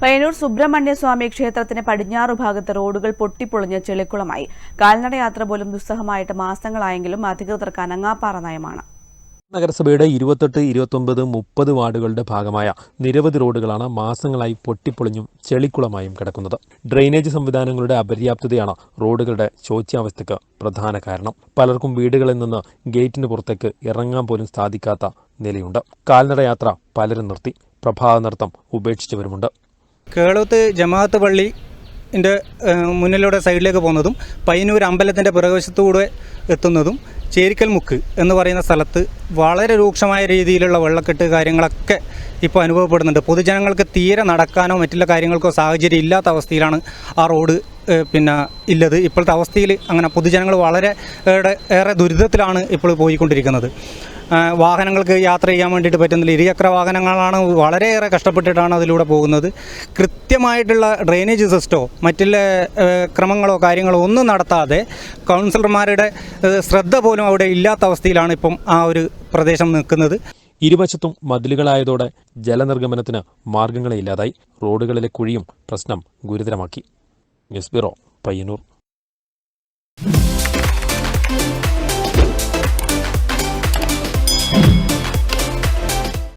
പയ്യന്നൂർ സുബ്രഹ്മണ്യ സ്വാമി ക്ഷേത്രത്തിന് പടിഞ്ഞാറു ഭാഗത്ത് റോഡുകൾ പൊട്ടിപ്പൊളിഞ്ഞ് ചെളിക്കുളമായി. കാൽനടയാത്ര പോലും ദുസ്സഹമായിട്ട് മാസങ്ങളായെങ്കിലും അധികൃതർക്ക് അനങ്ങാപ്പാറ നയമാണ്. നഗരസഭയുടെ ഇരുപത്തെട്ട് ഇരുപത്തൊമ്പത് മുപ്പത് വാർഡുകളുടെ ഭാഗമായ നിരവധി റോഡുകളാണ് മാസങ്ങളായി പൊട്ടിപ്പൊളിഞ്ഞും ചെളിക്കുളമായും കിടക്കുന്നത്. ഡ്രെയിനേജ് സംവിധാനങ്ങളുടെ അപര്യാപ്തതയാണ് റോഡുകളുടെ ശോച്യാവസ്ഥയ്ക്ക് പ്രധാന കാരണം. പലർക്കും വീടുകളിൽ നിന്ന് ഗേറ്റിന് പുറത്തേക്ക് ഇറങ്ങാൻ പോലും സാധിക്കാത്ത നിലയുണ്ട്. കാൽനടയാത്ര പലരും നിർത്തി. പ്രഭാത നൃത്തം ഉപേക്ഷിച്ചവരുമുണ്ട്. കേളോത്ത് ജമാഅത്ത് പള്ളി ന്റെ മുന്നിലൂടെ സൈഡിലേക്ക് പോകുന്നതും പയ്യന്നൂർ അമ്പലത്തിന്റെ പുറകുവശത്തൂടെ എത്തുന്നതും ചേരിക്കൽ മുക്ക് എന്ന് പറയുന്ന സ്ഥലത്ത് വളരെ രൂക്ഷമായ രീതിയിലുള്ള വെള്ളക്കെട്ട് കാര്യങ്ങളൊക്കെ ഇപ്പോൾ അനുഭവപ്പെടുന്നുണ്ട്. പൊതുജനങ്ങൾക്ക് തീരെ നടക്കാനോ മറ്റുള്ള കാര്യങ്ങൾക്കോ സാഹചര്യം ഇല്ലാത്ത അവസ്ഥയിലാണ് ആ റോഡ് പിന്നെ ഇല്ലത്. ഇപ്പോഴത്തെ അവസ്ഥയിൽ അങ്ങനെ പൊതുജനങ്ങൾ വളരെ ഏറെ ദുരിതത്തിലാണ് ഇപ്പോൾ പോയിക്കൊണ്ടിരിക്കുന്നത്. വാഹനങ്ങൾക്ക് യാത്ര ചെയ്യാൻ വേണ്ടിയിട്ട് പറ്റുന്നില്ല. ഇരുചക്ര വാഹനങ്ങളാണ് വളരെയേറെ കഷ്ടപ്പെട്ടിട്ടാണ് അതിലൂടെ പോകുന്നത്. കൃത്യമായിട്ടുള്ള ഡ്രെയിനേജ് സിസ്റ്റോ മറ്റുള്ള ക്രമങ്ങളോ കാര്യങ്ങളോ ഒന്നും നടത്താതെ കൗൺസിലർമാരുടെ ശ്രദ്ധ പോലും അവിടെ ഇല്ലാത്ത അവസ്ഥയിലാണ് ഇപ്പം ആ ഒരു പ്രദേശം നിൽക്കുന്നത്. ഇരുവശത്തും മതിലുകളായതോടെ ജലനിർഗമനത്തിന് മാർഗങ്ങളെ ഇല്ലാതായി. റോഡുകളിലെ കുഴിയും പ്രശ്നം ഗുരുതരമാക്കി. News bureau Payyanur.